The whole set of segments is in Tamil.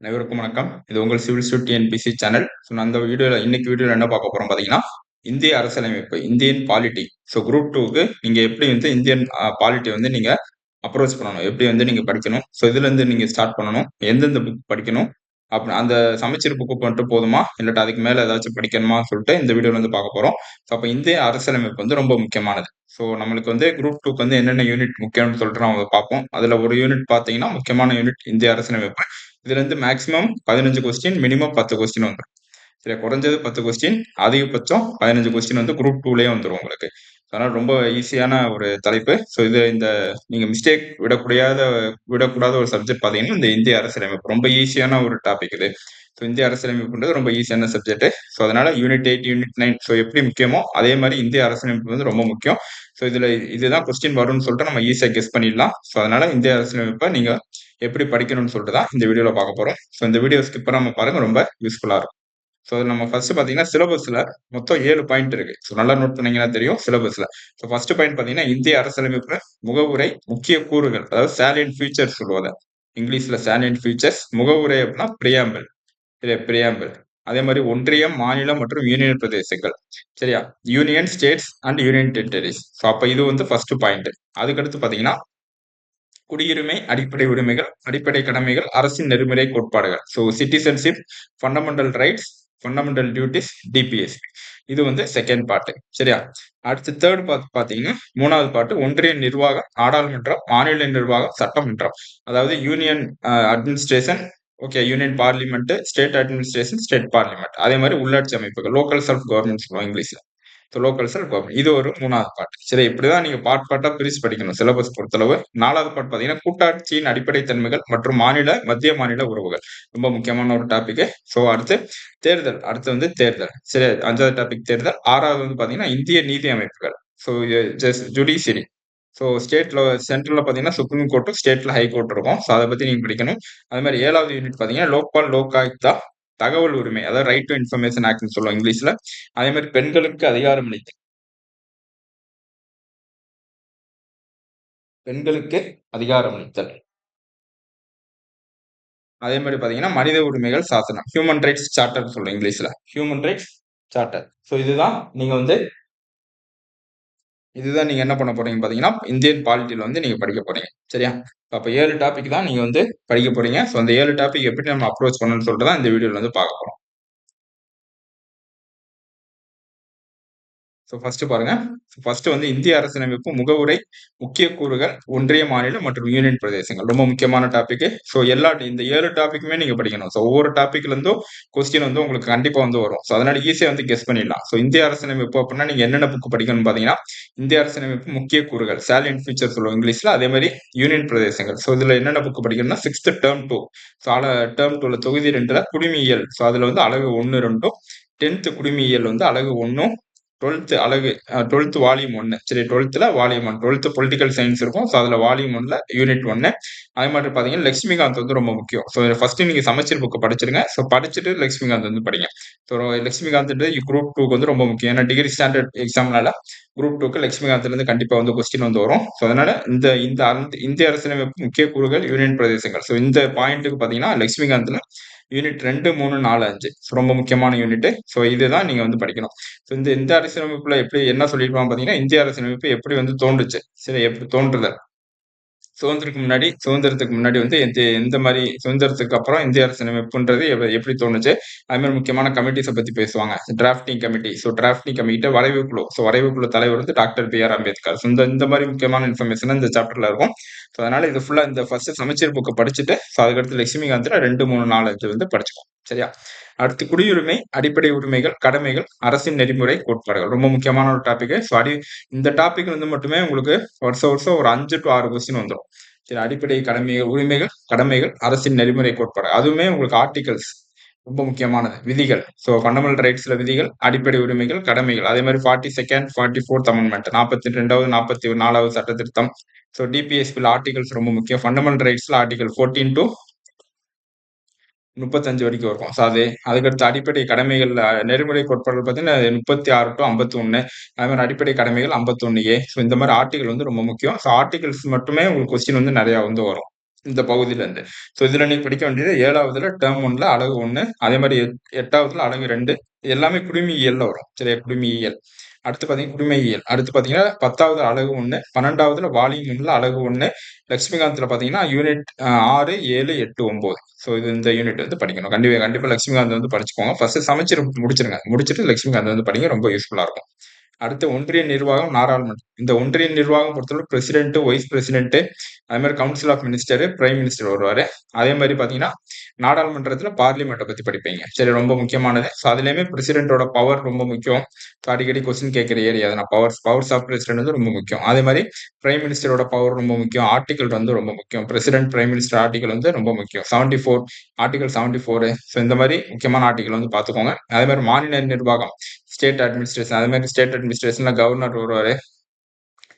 அனைவருக்கும் வணக்கம். இது உங்கள் civil suit TNPSC channel so நான் அந்த வீடியோவில் இன்னைக்கு வீடியோவில் என்ன பார்க்க போகிறோம் பார்த்தீங்கன்னா இந்திய அரசியலமைப்பு இந்தியன் பாலிட்டி ஸோ குரூப் டூக்கு நீங்கள் எப்படி வந்து இந்தியன் பாலிட்டி வந்து நீங்கள் அப்ரோச் பண்ணணும்? எப்படி வந்து நீங்கள் படிக்கணும்? ஸோ இதுலேருந்து நீங்கள் ஸ்டார்ட் பண்ணணும். எந்தெந்த புக் படிக்கணும்? அப்படி அந்த சமைச்சர் புக்கு மட்டும் போதுமா? இல்லாட்டி அதுக்கு மேலே ஏதாச்சும் படிக்கணுமா? சொல்லிட்டு இந்த வீடியோவில் வந்து பார்க்க போகிறோம் ஸோ அப்போ இந்திய அரசியலமைப்பு வந்து ரொம்ப முக்கியமானது. ஸோ நம்மளுக்கு வந்து குரூப் டூக்கு வந்து என்னென்ன யூனிட் முக்கியம்னு சொல்லிட்டு நம்ம பார்ப்போம். அதில் ஒரு யூனிட் பார்த்தீங்கன்னா முக்கியமான யூனிட் இந்திய அரசியலமைப்பு. இதுல இருந்து மேக்ஸிமம் பதினஞ்சு கொஸ்டின் மினிமம் பத்து கொஸ்டின் வந்துடும் சரி குறைஞ்சது பத்து கொஸ்டின் அதிகபட்சம் பதினஞ்சு கொஸ்டின் வந்து குரூப் டூலேயே வந்துடும் உங்களுக்கு. அதனால ரொம்ப ஈஸியான ஒரு தலைப்பு. ஸோ இது இந்த நீங்க மிஸ்டேக் விடக்கூடாத விடக்கூடாத ஒரு சப்ஜெக்ட் பார்த்தீங்கன்னா இந்த இந்திய அரசியலமைப்பு. ரொம்ப ஈஸியான ஒரு டாபிக் இது. ஸோ இந்திய அரசியலமைப்புன்றது ரொம்ப ஈஸியான சப்ஜெக்ட் ஸோ அதனால unit eight unit nine so எப்படி முக்கியமோ அதே மாதிரி இந்திய அரசியலமைப்பு வந்து ரொம்ப முக்கியம். ஸோ இதுல இதுதான் கொஸ்டின் வரும்னு சொல்லிட்டு நம்ம ஈஸியாக கெஸ் பண்ணிடலாம். ஸோ அதனால இந்திய அரசியலமைப்பை நீங்க எப்படி படிக்கணும்னு சொல்லிட்டு தான் இந்த வீடியோவில் பார்க்க போகிறோம் ஸோ இந்த வீடியோ ஸ்கிப் பண்ணாமல் பாருங்க ரொம்ப யூஸ்ஃபுல்லாக இருக்கும். ஸோ நம்ம ஃபர்ஸ்ட் பார்த்தீங்கன்னா சிலபஸில் மொத்தம் ஏழு பாயிண்ட் இருக்கு. ஸோ நல்லா நோட் பண்ணீங்கன்னா தெரியும் சிலபஸில் ஸோ ஃபர்ஸ்ட் பாயிண்ட் பார்த்தீங்கன்னா இந்திய அரசியலமைப்பு முகவுரை முக்கிய கூறுகள் அதாவது சேலியன் ஃபியூச்சர்ஸ் சொல்லுவாங்க. இங்கிலீஷில் சேலியன் ஃபியூச்சர்ஸ் முகவுரை அப்படின்னா பிரியாம்பிள் இல்லை பிரியாம்பிள் அதே மாதிரி ஒன்றியம் மாநிலம் மற்றும் யூனியன் பிரதேசங்கள். சரியா? Union states and union territories so அப்போ இது வந்து ஃபர்ஸ்ட் பாயிண்ட் அதுக்கடுத்து பார்த்தீங்கன்னா குடியுரிமை அடிப்படை உரிமைகள் அடிப்படை கடமைகள் அரசின் நெறிமுறை கோட்பாடுகள். So citizenship fundamental rights fundamental duties DPS இது வந்து செகண்ட் பார்ட்டு சரியா? அடுத்து தேர்ட் பார்ட் பார்த்தீங்கன்னா மூணாவது பாட்டு ஒன்றிய நிர்வாகம் நாடாளுமன்றம் மாநில நிர்வாகம் சட்டமன்றம். அதாவது union administration okay union parliament state administration state parliament அதே மாதிரி உள்ளாட்சி அமைப்புகள் லோக்கல் செல்ஃப் கவர்மெண்ட் சொல்லுவோம் இங்கிலீஷ்ல லோக்கல் செல்ஃப் கவர்மெண்ட் இது ஒரு மூணாவது பாட்டு சரி இப்படிதான் நீங்க பாட் பாட்டா பிரிச்சு படிக்கணும். சிலபஸ் பொறுத்தளவு. நாலாவது பாட் பாத்தீங்கன்னா கூட்டாட்சியின் அடிப்படை தன்மைகள் மற்றும் மாநில மத்திய மாநில உறவுகள். ரொம்ப முக்கியமான ஒரு டாபிக் ஸோ அடுத்து தேர்தல். அடுத்து வந்து தேர்தல். சரி அஞ்சாவது டாபிக் தேர்தல். ஆறாவது வந்து பாத்தீங்கன்னா இந்திய நீதி அமைப்புகள். ஸோ ஜுடிஷியரி ஸோ ஸ்டேட்ல சென்ட்ரல்ல பார்த்தீங்கன்னா சுப்ரீம் கோர்ட்டும் ஸ்டேட்ல ஹை கோர்ட் இருக்கும். ஸோ அதை பத்தி நீங்க படிக்கணும். அது மாதிரி ஏழாவது யூனிட் பார்த்தீங்கன்னா லோக்பால் லோகாயுக்தா தகவல் உரிமை அதாவது ரைட் டு இன்ஃபர்மேஷன் ஆக்ட்னு சொல்லுவோம் இங்கிலீஷ்ல. அதே மாதிரி பெண்களுக்கு அதிகாரம் அளித்தல். பெண்களுக்கு அதிகாரம் அளித்தல். அதே மாதிரி பாத்தீங்கன்னா மனித உரிமைகள் சாசனம். ஹியூமன் ரைட்ஸ் சார்ட்டர்னு சொல்லுவோம் இங்கிலீஷ்ல. ஹியூமன் ரைட்ஸ் சார்ட்டர் ஸோ இதுதான் நீங்க வந்து இதுதான் நீங்க என்ன பண்ண போறீங்க பாத்தீங்கன்னா இந்தியன் பாலிட்டியில் வந்து நீங்க படிக்க போறீங்க. சரியா? அப்ப ஏழு டாபிக் தான் நீங்க வந்து படிக்க போறீங்க. ஸோ அந்த ஏழு டாபிக் எப்படி நம்ம அப்ரோச் பண்ணணும்னு சொல்லிட்டு தான் இந்த வீடியோல வந்து பார்க்க போறோம். ஸோ ஃபர்ஸ்ட் பாருங்க. ஃபர்ஸ்ட் வந்து இந்திய அரசியலமைப்பு முகவுரை முக்கிய கூறுகள் ஒன்றிய மாநிலம் மற்றும் யூனியன் பிரதேசங்கள். ரொம்ப முக்கியமான டாபிக் ஸோ எல்லா இந்த ஏழு டாபிக்குமே நீங்க படிக்கணும். ஸோ ஒவ்வொரு டாபிக்ல இருந்தும் கொஸ்டின் வந்து உங்களுக்கு கண்டிப்பா வந்து வரும். ஸோ அதனால ஈஸியா வந்து கெஸ் பண்ணிடலாம். ஸோ இந்திய அரசியலமைப்பு அப்படின்னா நீங்க என்னென்ன புக் படிக்கணும்னு பாத்தீங்கன்னா இந்திய அரசியலமைப்பு முக்கிய கூறுகள் சேலியன் ஃபீச்சர் சொல்லுவோம் இங்கிலீஷ்ல அதே மாதிரி யூனியன் பிரதேசங்கள். ஸோ இதுல என்னென்ன புக் படிக்கணும்னா சிக்ஸ்த் டேர்ம் டூ ஸோ அல டேர்ம் டூல தொகுதி ரெண்டுல குடிமியியல். ஸோ அதுல வந்து அழகு ஒன்று ரெண்டும். டென்த் குடிமியியல் வந்து அழகு ஒன்றும் டுவெல்த்து அழகு டுவெல்த்து வால்யூம் ஒன்று சரி டுவெல்த்தில் volume one twelfth political science இருக்கும். ஸோ அதில் வால்யூம் ஒன்ல யூனிட் ஒன்று அதே மாதிரி பார்த்தீங்கன்னா லக்ஷ்மிகாந்த் வந்து ரொம்ப முக்கியம். ஸோ ஃபர்ஸ்ட் நீங்கள் சமச்சீர் புக்கு படிச்சிருங்க. ஸோ படிச்சுட்டு லக்ஷ்மிகாந்த் வந்து படிங்க. ஸோ லக்ஷ்மிகாந்த் குரூப் டூக்கு வந்து ரொம்ப முக்கியம். ஏன்னா டிகிரி ஸ்டாண்டர்ட் எக்ஸாம்னால குரூப் டூக்கு லக்ஷ்மிகாந்த்லேருந்து கண்டிப்பாக வந்து கொஸ்டின் வந்து வரும். ஸோ அதனால இந்த இந்த இந்திய அரசியலமைப்பு முக்கிய கூறுகள் யூனியன் பிரதேசங்கள். ஸோ இந்த பாயிண்ட்டுக்கு பார்த்தீங்கன்னா லக்ஷ்மிகாந்தில் யூனிட் ரெண்டு மூணு நாலு அஞ்சு. ரொம்ப முக்கியமான யூனிட் ஸோ இதுதான் நீங்க வந்து படிக்கணும். ஸோ இந்த இந்த அரசியலமைப்புல எப்படி என்ன சொல்லியிருப்பாங்க பாத்தீங்கன்னா இந்திய அரசியலமைப்பு எப்படி வந்து தோன்றுச்சு? சரி எப்படி தோன்றுதல்? சுதந்திரத்துக்கு முன்னாடி சுதந்திரத்துக்கு முன்னாடி வந்து எந்த எந்த மாதிரி சுதந்திரத்துக்கு அப்புறம் இந்திய அரசியலமைப்புன்றது எப்படி தோணுச்சு? அது மாதிரி முக்கியமான கமிட்டிஸை பத்தி பேசுவாங்க. Drafting committee so drafting committee வரைவு குழு. ஸோ வரைவு குழு தலைவர் வந்து doctor B R Ambedkar so இந்த இந்த மாதிரி முக்கியமான இன்ஃபர்மேஷன் இந்த சாப்டர்ல இருக்கும். ஸோ அதனால இது ஃபுல்லா இந்த ஃபர்ஸ்ட் சமச்சீர் புக்கை படிச்சுட்டு ஸோ அதுக்கடுத்து லட்சுமிகாந்தில் ரெண்டு மூணு நாலு அஞ்சு வந்து படிச்சுக்கோம் சரியா? அடுத்து குடியுரிமை அடிப்படை உரிமைகள் கடமைகள் அரசின் நெறிமுறை கோட்பாடுகள். ரொம்ப முக்கியமான ஒரு டாபிக் ஸோ அடி இந்த டாபிக் வந்து மட்டுமே உங்களுக்கு வருஷம் வருஷம் ஒரு அஞ்சு டு ஆறு கொஸ்டின் வந்துடும் சரி அடிப்படை கடமைகள் உரிமைகள் கடமைகள் அரசின் நெறிமுறை கோட்பாடு. அதுவுமே உங்களுக்கு ஆர்டிகல்ஸ் ரொம்ப முக்கியமானது. விதிகள். ஸோ ஃபண்டமெண்டல் ரைட்ஸ்ல விதிகள் அடிப்படை உரிமைகள் கடமைகள். அதே மாதிரி forty second forty fourth amendment நாற்பத்தி ரெண்டாவது நாற்பத்தி நாலாவது சட்ட திருத்தம். ஸோ டிபிஎஸ்பியில் ஆர்டிகல்ஸ் ரொம்ப முக்கியம். ஃபண்டமெண்டல் ரைட்ஸ்ல ஆர்டிகல் ஃபோர்டீன் டு முப்பத்தஞ்சு வரைக்கும் இருக்கும். ஸோ அது அதுக்கடுத்து அடிப்படை கடமைகள் நெறிமுறை கோட்பாடுகள் பார்த்தீங்கன்னா முப்பத்தி ஆறு டு ஐம்பத்தி ஒன்று அது மாதிரி அடிப்படை கடமைகள் ஐம்பத்தொன்னு ஏ. ஸோ இந்த மாதிரி ஆர்டிகல் வந்து ரொம்ப முக்கியம். ஸோ ஆர்டிகல்ஸ் மட்டுமே உங்களுக்கு கொஸ்டின் வந்து நிறையா வந்து வரும். இந்த பகுதியிலேருந்து. ஸோ இதில் நீங்கள் படிக்க வேண்டியது ஏழாவதுல டேர்ம் ஒன்ல அழகு ஒன்று அதே மாதிரி எட்டாவதுல அழகு ரெண்டு. எல்லாமே குடுமியியல்ல வரும். சரியா? குடுமியியல் அடுத்து பார்த்தீங்கன்னா குடிமையியல். அடுத்து பார்த்தீங்கன்னா பத்தாவது அழகு ஒன்று பன்னெண்டாவதுல வாலியம் ஒன்றில் அழகு ஒன்று லட்சுமிகாந்தில் பார்த்தீங்கன்னா யூனிட் ஆறு ஏழு எட்டு ஒம்பது ஸோ இது இந்த யூனிட் வந்து படிக்கணும். கண்டிப்பாக கண்டிப்பாக லட்சுமிகாந்த் வந்து படிச்சுக்கோங்க. ஃபர்ஸ்ட் சமைச்சு முடிச்சிருங்க. முடிச்சுட்டு லட்சுமிகாந்த் வந்து படிங்க. ரொம்ப யூஸ்ஃபுல்லாக இருக்கும். அடுத்து ஒன்றிய நிர்வாகம் நாடாளுமன்றம் இந்த ஒன்றிய நிர்வாகம் பொறுத்தவரை பிரசிடென்ட் வைஸ் பிரசிடென்ட் அதே மாதிரி council of minister prime minister வருவாரு. அதே மாதிரி பாத்தீங்கன்னா நாடாளுமன்றத்துல பார்லிமெண்ட்டை பத்தி படிப்பீங்க. சரி ரொம்ப முக்கியமானது. ஸோ அதுலயுமே பிரசிடென்ட்டோட பவர் ரொம்ப முக்கியம். அடிக்கடி கொஸ்டின் கேட்கிற ஏரியா நான் பவர்ஸ் பவர்ஸ் ஆஃப் பிரசிடென்ட் வந்து ரொம்ப முக்கியம். அதே மாதிரி பிரைம் மினிஸ்டரோட பவர் ரொம்ப முக்கியம். ஆர்டிகல் வந்து ரொம்ப முக்கியம். பிரசிடென்ட் பிரைம் மினிஸ்டர் ஆர்டிகல் வந்து ரொம்ப முக்கியம். Seventy four article seventy four so இந்த மாதிரி முக்கியமான ஆர்டிகல் வந்து பார்த்துக்கோங்க அதே மாதிரி மாநில நிர்வாகம் ஸ்டேட் அட்மினிஸ்ட்ரேஷன் அதே மாதிரி ஸ்டேட் அட்மினிஸ்ட்ரேஷன்ல கவர்னர் வருவாரு.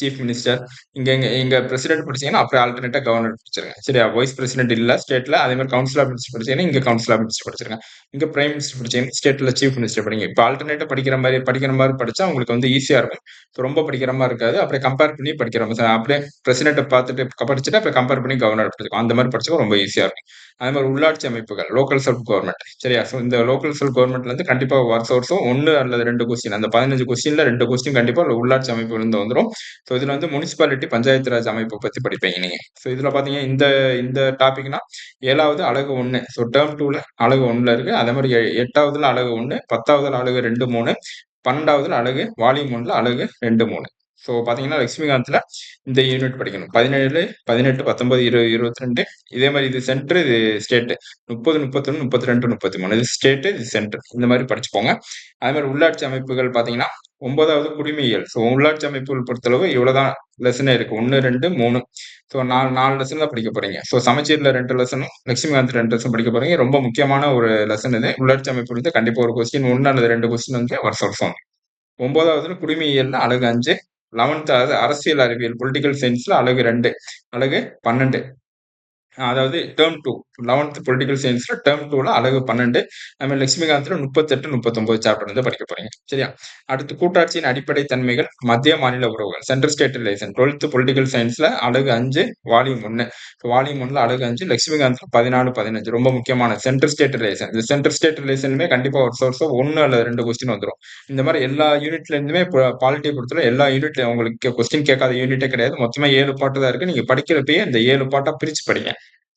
சீஃப் மினிஸ்டர் இங்க இங்க இங்க பிரசிடென்ட் படிச்சீங்கன்னா அப்புறம் ஆல்டர்னேட்டா கவர்னர் படிச்சிருங்க. சரியா? வைஸ் பிரசிடென்ட் இல்ல ஸ்டேட்ல அதே மாதிரி கவுன்சில் ஆஃப் மினிஸ்டர் படிச்சீங்கன்னா இங்க கவுன்சில் ஆஃப் மினிஸ்டர் படிச்சிருங்க. இங்க பிரைம் மினிஸ்டர் படிச்சீங்கன்னா ஸ்டேட்ல சீஃப் மினிஸ்டர் படிங்க. இப்போ ஆல்டர்னேட்டா படிக்கிற மாதிரி படிக்கிற மாதிரி படிச்சா உங்களுக்கு வந்து ஈஸியா இருக்கும். ரொம்ப படிக்கிற மாதிரி இருக்காது. அப்படியே கம்பேர் பண்ணி படிக்கிற மாதிரி அப்படியே பிரசிடென்ட் பார்த்துட்டு படிச்சுட்டு அப்புறம் கம்பேர் பண்ணி கவர்னர் படிச்சிருக்கோம் அந்த மாதிரி படிச்சுக்கோ ரொம்ப ஈஸியா இருக்கும். அதே மாதிரி உள்ளாட்சி அமைப்புகள் லோக்கல் செல்ஃப் கவர்மெண்ட் சரியா? ஸோ இந்த லோக்கல் செல்ஃப் கவர்மெண்ட்ல இருந்து கண்டிப்பா வருஷம் வருஷம் ஒன்று அல்லது ரெண்டு கொஸ்டின் அந்த பதினஞ்சு கொஸ்டின்ல ரெண்டு கொஸ்டின் கண்டிப்பா உள்ளாட்சி அமைப்புல இருந்து வந்துடும் ஸோ இதில் வந்து முனிசிபாலிட்டி பஞ்சாயத்து ராஜ் அமைப்பை பற்றி படிப்பீங்க நீங்கள் ஸோ இதில் பார்த்தீங்கன்னா இந்த இந்த டாபிக்னா ஏழாவது அழகு ஒன்று ஸோ டேர்ம் டூவில் அழகு ஒன்றில் இருக்கு. அதே மாதிரி எட்டாவதுல அழகு ஒன்று பத்தாவதுல அழகு ரெண்டு மூணு பன்னெண்டாவதுல அழகு வால்யூம் ஒன்றில் அழகு ரெண்டு மூணு. ஸோ பார்த்தீங்கன்னா லக்ஷ்மிகாந்தில் இந்த யூனிட் படிக்கணும். பதினேழு பதினெட்டு பத்தொன்பது இருபது இருபத்தி ரெண்டு இதே மாதிரி இது சென்டர் இது ஸ்டேட்டு முப்பது முப்பத்தொன்று முப்பத்தி ரெண்டு முப்பத்தி மூணு இது ஸ்டேட்டு இது சென்டர் இந்த மாதிரி படிச்சுப்போங்க அதே மாதிரி உள்ளாட்சி அமைப்புகள் பார்த்தீங்கன்னா ஒன்பதாவது குடிமையியல். ஸோ உள்ளாட்சி அமைப்புகள் பொறுத்தளவு இவ்வளோதான் லெசனே இருக்குது ஒன்று ரெண்டு மூணு. ஸோ நாலு நாலு லெசன் தான் படிக்க போகிறீங்க ஸோ சமச்சீரில் ரெண்டு லெசனும் லட்சுமிகாந்த் ரெண்டு லெசன் படிக்க போகிறீங்க ரொம்ப முக்கியமான ஒரு லெசன் இது. உள்ளாட்சி அமைப்பு வந்து கண்டிப்பாக ஒரு கொஸ்டின் ஒன்று அல்லது ரெண்டு கொஸ்டின் வந்து வருஷம் வருஷம் ஒன்பதாவதுல குடிமையியல்னா அழகு அஞ்சு லெவன்த் அரசியல் அறிவியல் பொலிட்டிக்கல் சயின்ஸ்ல அழகு ரெண்டு அழகு பன்னெண்டு. அதாவது டேர்ம் டூ லெவன்த் பொலிட்டிக்கல் சயின்ஸ்ல டேர்ம் டூல அழகு பன்னெண்டு நம்ம லட்சுமிகாந்த்ல முப்பத்தெட்டு முப்பத்தொன்பது சாப்டர் வந்து படிக்க போறீங்க. சரியா? அடுத்து கூட்டாட்சியின் அடிப்படை தன்மைகள் மத்திய மாநில உறவுகள் central state relation twelfth political சயின்ஸ்ல அழகு அஞ்சு வால்யூம் ஒன்று வால்யூம் ஒன்ல அழகு அஞ்சு லட்சுமிகாந்த்ல பதினாலு பதினஞ்சு. ரொம்ப முக்கியமான சென்ட்ரல் ஸ்டேட் ரிலேஷன் இந்த சென்ட்ரல் ஸ்டேட் ரிலேஷனுமே கண்டிப்பா ஒரு சோர்ஸோ ஒன்னு அல்லது ரெண்டு கொஸ்டின் வந்துடும் இந்த மாதிரி எல்லா யூனிட்ல இருந்துமே பாலிட்டி பொறுத்தவரை எல்லா யூனிட்ல உங்களுக்கு கொஸ்டின் கேட்காத யூனிட்டே கிடையாது. மொத்தமா ஏழு பாட்டு தான் இருக்கு. நீங்க படிக்கிறப்பயே இந்த ஏழு பாட்டா பிரிச்சு படிங்க.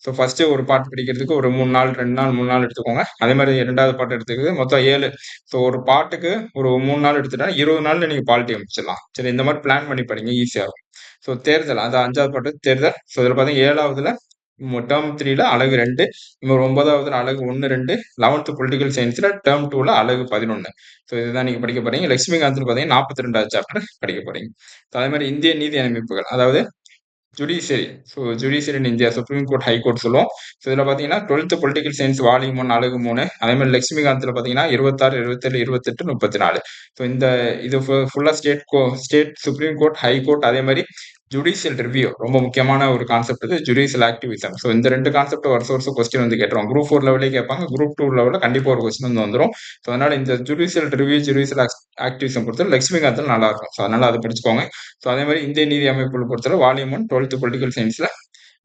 ஸோ ஃபர்ஸ்ட் ஒரு பாட்டு படிக்கிறதுக்கு ஒரு மூணு நாள் ரெண்டு நாள் மூணு நாள் எடுத்துக்கோங்க. அதே மாதிரி ரெண்டாவது பாட்டு எடுத்துக்கிறது மொத்தம் ஏழு. ஸோ ஒரு பாட்டுக்கு ஒரு மூணு நாள் எடுத்துட்டா இருபது நாள்ல நீங்க பாலிட்டி அமைச்சிடலாம். சரி இந்த மாதிரி பிளான் பண்ணி படிங்க. ஈஸியா இருக்கும் ஸோ தேர்தல். அந்த அஞ்சாவது பாட்டு தேர்தல். ஸோ இதில் பார்த்தீங்கன்னா ஏழாவதுல டேர்ம் த்ரீல அழகு ரெண்டு. இன்னொரு ஒன்பதாவதுல அழகு ஒன்று ரெண்டு. லெவன்த்து பொலிட்டிக்கல் சயின்ஸ்ல டேர்ம் டூல அழகு பதினொன்று ஸோ இதுதான் நீங்க படிக்க போறீங்க. லட்சுமிகாந்த் பார்த்தீங்கன்னா நாற்பத்தி ரெண்டாவது சாப்டர் படிக்க போறீங்க. அதே மாதிரி இந்திய நீதி அமைப்புகள். அதாவது judiciary so judiciary in India supreme court high court சொல்லுவோம் ஸோ இதில் பார்த்தீங்கன்னா twelfth political science volume one அழகு மூணு. அதே மாதிரி லட்சுமிகாந்தில் பார்த்தீங்கன்னா இருபத்தாறு இருபத்தேழு இருபத்தெட்டு முப்பத்தி நாலு. ஸோ இந்த இது ஃபுல்லாக ஸ்டேட் கோ state supreme court high court அதே மாதிரி ஜுடிஷியல் ரிவ்யூ ரொம்ப முக்கியமான ஒரு கான்செப்ட் இது ஜுடிஷியல் ஆக்டிவிசம் ஸோ இந்த ரெண்டு கான்செப்ட் வருஷம் வருஷம் கொஸ்டின் வந்து கேட்டுருவோம். குரூப் ஃபோர் லெவலே கேட்பாங்க. குரூப் டூ லெவலில் கண்டிப்பாக ஒரு கொஸ்டின் வந்து வந்துடும் ஸோ அதனால இந்த ஜுடிஷியல் ரிவ்யூ ஜுடிஷியல் ஆக்டிவிசம் பொறுத்தவரை லட்சுமிகாந்தில் நல்லா இருக்கும். ஸோ அதனால அதை படிச்சுக்கோங்க. ஸோ அதே மாதிரி இந்திய நீதி அமைப்பு பொறுத்தவரை வால்யூம் ஒன் டுவெல்த் பொலிட்டிக்கல் சயின்ஸில்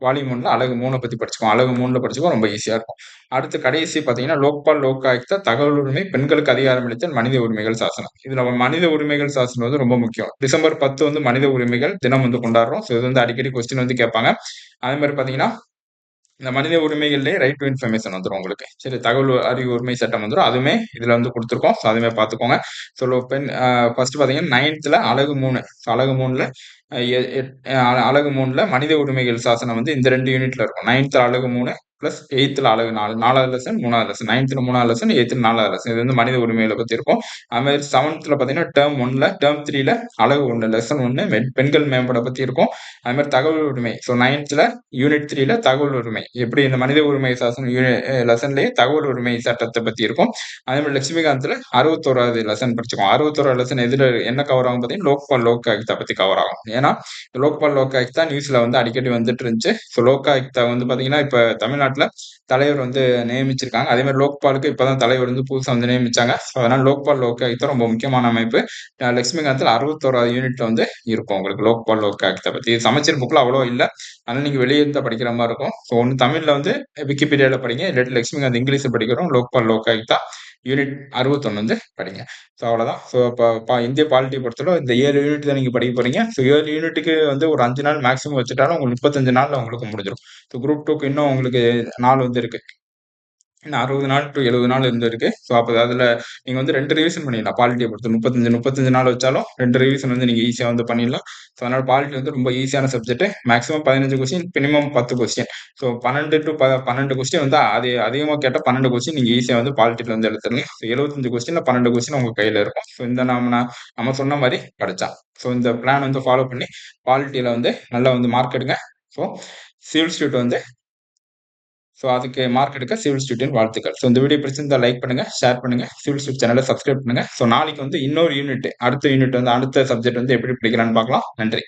வால்யூம் ஒன்ல அழகு மூணை பத்தி படிச்சுக்கோம் அழகு மூணுல படிச்சுக்கோ ரொம்ப ஈஸியா இருக்கும். அடுத்து கடைசி பாத்தீங்கன்னா லோக்பால் லோகாயுக்தா தகவல் உரிமை பெண்களுக்கு அதிகாரம் அளித்தல் மனித உரிமைகள் சாசனம். இதுல மனித உரிமைகள் சாசனம் வந்து ரொம்ப முக்கியம். டிசம்பர் பத்து வந்து மனித உரிமைகள் தினம் வந்து கொண்டாடுறோம். ஸோ இது வந்து அடிக்கடி கொஸ்டின் வந்து கேட்பாங்க. அதே மாதிரி பாத்தீங்கன்னா இந்த மனித உரிமைகள்லேயே ரைட் டு இன்ஃபர்மேஷன் வந்துடும் உங்களுக்கு. சரி தகவல் அறிவு உரிமை சட்டம் வந்துடும் அதுவுமே இதில் வந்து கொடுத்துருக்கோம். ஸோ அதுவுமே பார்த்துக்கோங்க. ஸோ பெண் ஃபர்ஸ்ட் பார்த்தீங்கன்னா நைன்த்தில் அழகு மூணு. ஸோ அழகு மூணில் அழகு மூணில் மனித உரிமைகள் சாசனம் வந்து இந்த ரெண்டு யூனிட்ல இருக்கும். நைன்த்தில் அழகு மூணு பிளஸ் எயித்தில் அழகு நாலு நாலாவது லெசன் மூணாவது லெசன் நைன்த்தில் மூணாவது லெசன் எயித்தில் நாலாவது லெசன் இது வந்து மனித உரிமைகளை பற்றி இருக்கும். அது மாதிரி செவன்த்தில் பார்த்தீங்கன்னா டேர்ம் ஒன்ல டேர்ம் த்ரீல அழகு ஒன்று லெசன் ஒன்று பெண்கள் மேம்பட பற்றி இருக்கும். அது மாதிரி தகவல் உரிமை. ஸோ நைன்த்தில் யூனிட் த்ரீல தகவல் உரிமை. எப்படி இந்த மனித உரிமை சாசனம் லெசன்லேயே தகவல் உரிமை சட்டத்தை பற்றி இருக்கும். அதே மாதிரி லட்சுமிகாந்தில் அறுபத்தோராவது லெசன் படிச்சுக்கோம் அறுபத்தோராவது லெசன் எதில் என்ன கவர் ஆகும் பார்த்தீங்கன்னா லோக்பால் லோக் ஆயுக்தா பற்றி கவர் ஆகும். ஏன்னா லோக்பால் லோக் ஆயுக்தா நியூஸில் வந்து அடிக்கடி வந்துட்டு இருந்துச்சு. ஸோ லோக் ஆயுக்தா வந்து பார்த்தீங்கன்னா இப்போ தமிழ்நாட்டு தமிழ்நாட்டுல தலைவர் வந்து நியமிச்சிருக்காங்க. அதே மாதிரி லோக்பாலுக்கு இப்பதான் தலைவர் வந்து புதுசா வந்து நியமிச்சாங்க. ஸோ அதனால லோக்பால், லோக்காயுக்தா ரொம்ப முக்கியமான அமைப்பு. அ லட்சுமிகாந்த்ல 61வது யூனிட்ல வந்து இருக்கும் உங்களுக்கு லோக்பால், லோக்காயுக்தா பத்தி. சமச்சீர் புக்ல அவ்வளோ இல்லை அதனால நீங்க வெளியே இருந்து தான் படிக்கிற மாதிரி இருக்கும். ஸோ ஒன்று தமிழ்ல வந்து விக்கிபீடியாவில் படிங்க. இல்லாட்டி லட்சுமிகாந்த் இங்கிலீஷில் படிக்கிறோம். லோக்பால், லோக்காயுக்தா யூனிட் 61 வந்து படிங்க. ஸோ அவ்வளோதான். ஸோ இப்போ இந்திய பாலிட்டி பொறுத்தவரை இந்த ஏழு யூனிட் தான் நீங்கள் படிக்க போறீங்க. ஸோ ஏழு யூனிட்டுக்கு வந்து ஒரு அஞ்சு நாள் மேக்ஸிமம் வச்சுட்டாலும் உங்களுக்கு முப்பத்தஞ்சு நாளில் உங்களுக்கு முடிஞ்சிடும் ஸோ குரூப் டூக்கு இன்னும் உங்களுக்கு நாள் வந்து இருக்கு. இன்னும் 60 நாள் டு எழுபது நாள் இருந்திருக்கு ஸோ அப்போ அதில் நீங்கள் வந்து ரெண்டு ரிவிஷன் பண்ணிடலாம். பாலிட்டியை பொறுத்து 35, 35 நாள் வச்சாலும் ரெண்டு ரிவிஷன் வந்து நீங்கள் ஈஸியாக வந்து பண்ணிடலாம். ஸோ அதனால் பாலிட்டி வந்து ரொம்ப ஈஸியான subject. Maximum 15 question, minimum 10 question. So பன்னெண்டு டு ப 12 கொஸ்டின் வந்து அது அதிகமாக கேட்டால் பன்னெண்டு கொஸ்டின் நீங்கள் ஈஸியாக வந்து பாலிட்டியில் வந்து எடுத்துடலாம். ஸோ 75 கொஸ்டின்ல 12 கொஸ்டின் உங்கள் கையில் இருக்கும். ஸோ இந்த நாம நான் நம்ம சொன்ன மாதிரி படித்தான் ஸோ இந்த பிளான் வந்து ஃபாலோ பண்ணி பாலிட்டியில் வந்து நல்லா வந்து மார்க் எடுங்க. ஸோ சிவில் ஸ்டூட் வந்து ஸோ அதுக்கு மார்க் எடுக்க சிவில் ஸ்டூடெண்ட் வாழ்த்துக்கள். ஸோ இந்த வீடியோ பிடிச்சிருந்தா லைக் பண்ணுங்க, ஷேர் பண்ணுங்க, சிவில் ஸ்டூட் சேனல சப்ஸ்கிரைப் பண்ணுங்க. ஸோ நாளைக்கு வந்து இன்னொரு யூனிட் அடுத்த யூனிட் வந்து அடுத்த சப்ஜெக்ட் வந்து எப்படி படிக்கலாம்னு பார்க்கலாம். நன்றி.